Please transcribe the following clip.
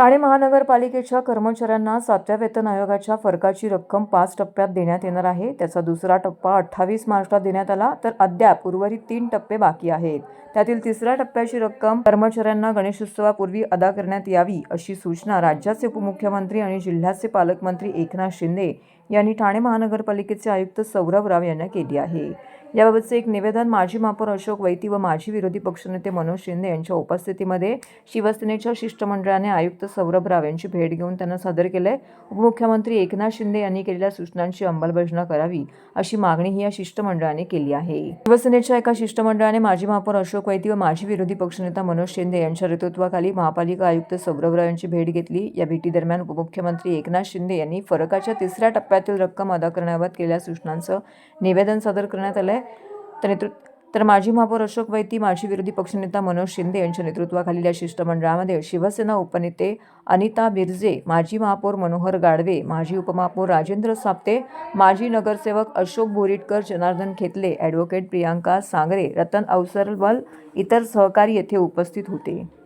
ठाणे महानगरपालिकेच्या कर्मचाऱ्यांना सातव्या वेतन आयोगाच्या फरकाची रक्कम पाच टप्प्यात देण्यात येणार आहे. त्याचा दुसरा टप्पा अठ्ठावीस मार्चला देण्यात आला तर अद्याप उर्वरित तीन टप्पे बाकी आहेत. त्यातील तिसऱ्या टप्प्याची रक्कम कर्मचाऱ्यांना गणेशोत्सवापूर्वी अदा करण्यात यावी अशी सूचना राज्याचे उपमुख्यमंत्री आणि जिल्ह्याचे पालकमंत्री एकनाथ शिंदे यांनी ठाणे महानगरपालिकेचे आयुक्त सौरभ राव यांना केली आहे. याबाबतचे एक निवेदन माजी महापौर अशोक वैती व माजी विरोधी पक्षनेते मनोज शिंदे यांच्या उपस्थितीमध्ये शिवसेनेच्या शिष्टमंडळाने आयुक्त सौरभ राव यांची भेट घेऊन त्यांना सादर केलंय. उपमुख्यमंत्री एकनाथ शिंदे यांनी केलेल्या सूचनांची अंमलबजावणी करावी अशी मागणीही या शिष्टमंडळाने केली आहे. शिवसेनेच्या एका शिष्टमंडळाने माजी महापौर अशोक वैती व माजी विरोधी पक्षनेता मनोज शिंदे यांच्या नेतृत्वाखाली महापालिका आयुक्त सौरभ राव यांची भेट घेतली. या भेटीदरम्यान उपमुख्यमंत्री एकनाथ शिंदे यांनी फरकाच्या तिसऱ्या टप्प्यातील रक्कम अदा करण्याबाबत केलेल्या सूचनांचं निवेदन सादर करण्यात आलं आहे तर नेतृत्व तर माजी महापौर अशोक वैती माजी विरोधी पक्षनेता मनोज शिंदे यांच्या नेतृत्वाखालील या शिष्टमंडळामध्ये शिवसेना उपनेते अनिता बिर्जे माजी महापौर मनोहर गाडवे माजी उपमहापौर राजेंद्र साप्ते माजी नगरसेवक अशोक बोरीटकर जनार्दन खेतले ॲडव्होकेट प्रियांका सांगरे रतन अवसरवल इतर सहकारी येथे उपस्थित होते.